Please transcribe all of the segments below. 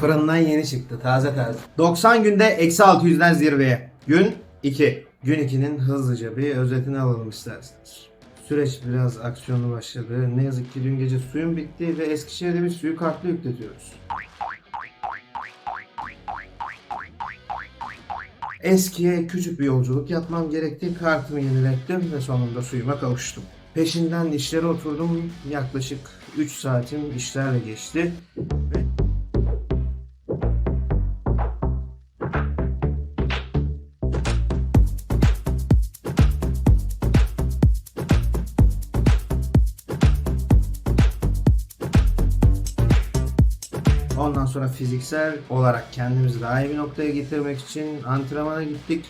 Fırından yeni çıktı. Taze taze. 90 günde eksi 600'den zirveye. Gün 2. Gün 2'nin hızlıca bir özetini alalım isterseniz. Süreç biraz aksiyonlu başladı. Ne yazık ki dün gece suyun bitti ve Eskişehir'de bir suyu kartlı yükletiyoruz. Eskiye küçük bir yolculuk yapmam gerekti. Kartımı yenilettim ve sonunda suyuma kavuştum. Peşinden işlere oturdum. Yaklaşık 3 saatim işlerle geçti. Ondan sonra fiziksel olarak kendimizi daha iyi bir noktaya getirmek için antrenmana gittik.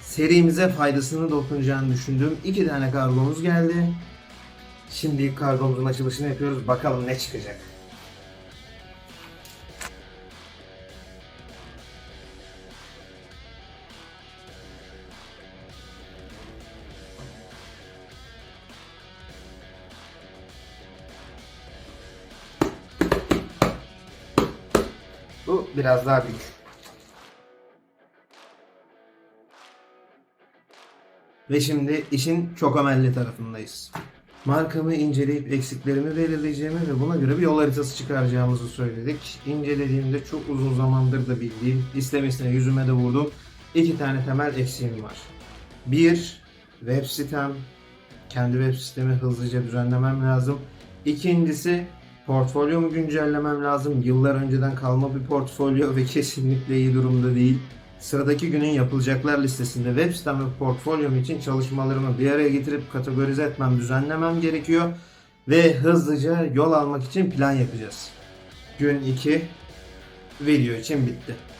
Serimize faydasını dokunacağını düşündüğüm iki tane kargomuz geldi. Şimdi kargomuzun açılışını yapıyoruz. Bakalım ne çıkacak. Bu biraz daha büyük. Ve şimdi işin çok amelli tarafındayız. Markamı inceleyip eksiklerimi belirleyeceğimi ve buna göre bir yol haritası çıkaracağımızı söyledik. İncelediğimde çok uzun zamandır da bildiğim, istemesine yüzüme de vurdum. İki tane temel eksiğim var. Bir, web sitem. Kendi web sistemi hızlıca düzenlemem lazım. İkincisi, portfolyomu güncellemem lazım. Yıllar önceden kalma bir portfolyo ve kesinlikle iyi durumda değil. Sıradaki günün yapılacaklar listesinde web sitem ve portfolyom için çalışmalarımı bir araya getirip kategorize etmem, düzenlemem gerekiyor. Ve hızlıca yol almak için plan yapacağız. Gün 2 video için bitti.